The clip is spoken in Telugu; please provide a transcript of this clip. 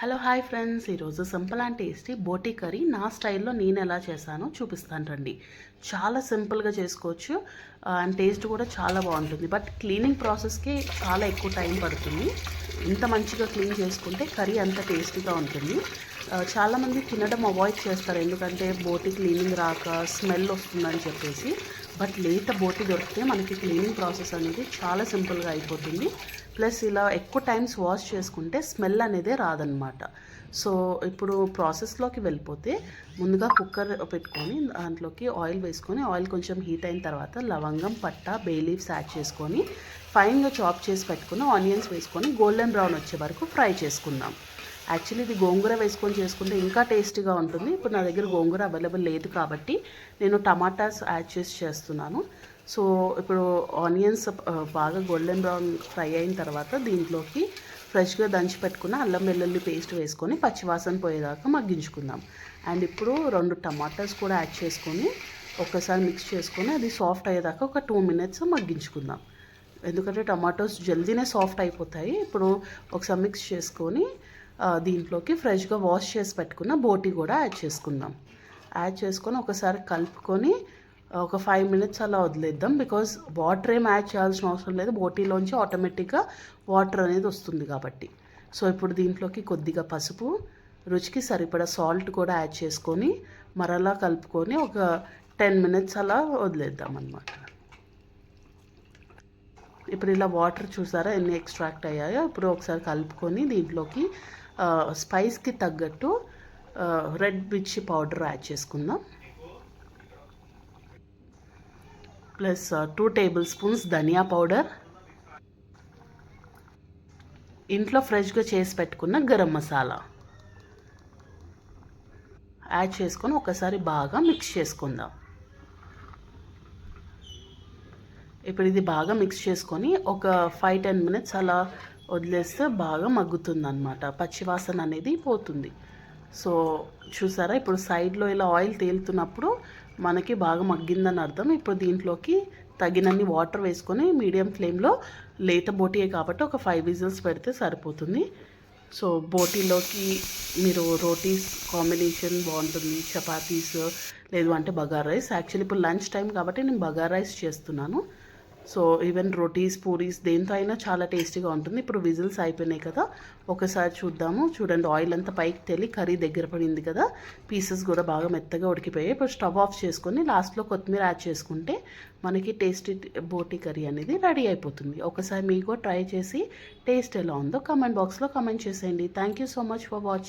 Hello hi friends. ఈరోజు simple and tasty boti curry నా స్టైల్లో నేను ఎలా చేశానో చూపిస్తాను రండి. చాలా సింపుల్గా చేసుకోవచ్చు. అండ్ టేస్ట్ కూడా చాలా బాగుంటుంది. బట్ క్లీనింగ్ ప్రాసెస్కి చాలా ఎక్కువ టైం పడుతుంది. ఇంత మంచిగా క్లీన్ చేసుకుంటే కర్రీ అంత టేస్టీగా ఉంటుంది. చాలామంది తినడం అవాయిడ్ చేస్తారు. ఎందుకంటే బోటి క్లీనింగ్ రాక స్మెల్ వస్తుందని చెప్పేసి. బట్ లేత బోటి దొరికితే మనకి క్లీనింగ్ ప్రాసెస్ అనేది చాలా సింపుల్గా అయిపోతుంది. ప్లస్ ఇలా ఎక్కువ టైమ్స్ వాష్ చేసుకుంటే స్మెల్ అనేది రాదనమాట సో ఇప్పుడు ప్రాసెస్లోకి వెళ్ళిపోతే ముందుగా కుక్కర్ పెట్టుకొని దాంట్లోకి ఆయిల్ వేసుకొని ఆయిల్ కొంచెం హీట్ అయిన తర్వాత లవంగం పట్ట బే లీవ్స్ యాడ్ చేసుకొని ఫైన్గా చాప్ చేసి పెట్టుకుని ఆనియన్స్ వేసుకొని గోల్డెన్ బ్రౌన్ వచ్చే వరకు ఫ్రై చేసుకుందాం. యాక్చువల్లీ ఇది గోంగూర వేసుకొని చేసుకుంటే ఇంకా టేస్టీగా ఉంటుంది. ఇప్పుడు నా దగ్గర గోంగూర అవైలబుల్ లేదు కాబట్టి నేను టమాటాస్ యాడ్ చేసి చేస్తున్నాను. సో ఇప్పుడు ఆనియన్స్ బాగా గోల్డెన్ బ్రౌన్ ఫ్రై అయిన తర్వాత దీంట్లోకి ఫ్రెష్గా దంచి పెట్టుకున్న అల్లం వెల్లుల్లి పేస్ట్ వేసుకొని పచ్చివాసన పోయేదాకా మగ్గించుకుందాం. అండ్ ఇప్పుడు రెండు టమాటాస్ కూడా యాడ్ చేసుకొని ఒక్కసారి మిక్స్ చేసుకొని అది సాఫ్ట్ అయ్యేదాకా ఒక టూ మినిట్స్ మగ్గించుకుందాం. ఎందుకంటే టమాటోస్ జల్దీనే సాఫ్ట్ అయిపోతాయి. ఇప్పుడు ఒకసారి మిక్స్ చేసుకొని దీంట్లోకి ఫ్రెష్గా వాష్ చేసి పెట్టుకున్న బోటి కూడా యాడ్ చేసుకుందాం. యాడ్ చేసుకొని ఒకసారి కలుపుకొని ఒక ఫైవ్ మినిట్స్ అలా వదిలేద్దాం బికాజ్ వాటర్ ఏం యాడ్ చేయాల్సిన అవసరం లేదు. బోటీలోంచి ఆటోమేటిక్గా వాటర్ అనేది వస్తుంది కాబట్టి. సో ఇప్పుడు దీంట్లోకి కొద్దిగా పసుపు రుచికి సరిపడా సాల్ట్ కూడా యాడ్ చేసుకొని మరలా కలుపుకొని ఒక టెన్ మినిట్స్ అలా వదిలేద్దాం అన్నమాట. ఇప్పుడు ఇలా వాటర్ చూసారా? ఎన్ని ఎక్స్ట్రాక్ట్ అయ్యాయో ఇప్పుడు ఒకసారి కలుపుకొని దీంట్లోకి స్పైస్కి తగ్గట్టు రెడ్ మిర్చి పౌడర్ యాడ్ చేసుకుందాం. Plus two tablespoons dhania powder. ఇంట్లో ఫ్రెష్గా చేసి పెట్టుకున్న గరం మసాలా. యాడ్ చేసుకొని ఒకసారి బాగా మిక్స్ చేసుకుందాం. ఇప్పుడు ఇది బాగా మిక్స్ చేసుకొని ఒక ఫైవ్ టెన్ మినిట్స్ అలా వదిలేస్తే బాగా మగ్గుతుంది అనమాట పచ్చివాసన అనేది పోతుంది. సో చూసారా? ఇప్పుడు సైడ్లో ఇలా ఆయిల్ తేలుతున్నప్పుడు మనకి బాగా మగ్గిందని అర్థం. ఇప్పుడు దీంట్లోకి తగినన్ని వాటర్ వేసుకొని మీడియం ఫ్లేమ్లో లేత బోటీయే కాబట్టి ఒక ఫైవ్ విజిల్స్ పెడితే సరిపోతుంది. సో బోటీలోకి మీరు రోటీస్ కాంబినేషన్ బాగుంటుంది. చపాతీస్ లేదు అంటే బగార్ రైస్. యాక్చువల్లీ ఇప్పుడు లంచ్ టైం కాబట్టి నేను బగార్ రైస్ చేస్తున్నాను. సో ఈవెన్ రోటీస్ పూరీస్ దేంతో అయినా చాలా టేస్టీగా ఉంటుంది. ఇప్పుడు విజిల్స్ అయిపోయినాయి కదా ఒకసారి చూద్దాము. చూడండి ఆయిల్ అంతా పైకి తెలి కర్రీ దగ్గర పడింది కదా పీసెస్ కూడా బాగా మెత్తగా ఉడికిపోయాయి. ఇప్పుడు స్టవ్ ఆఫ్ చేసుకొని లాస్ట్లో కొత్తిమీర యాడ్ చేసుకుంటే మనకి టేస్టీ బోటీ కర్రీ అనేది రెడీ అయిపోతుంది. ఒకసారి మీకు ట్రై చేసి టేస్ట్ ఎలా ఉందో కమెంట్ బాక్స్లో కమెంట్ చేసేయండి. Thank you so much for watching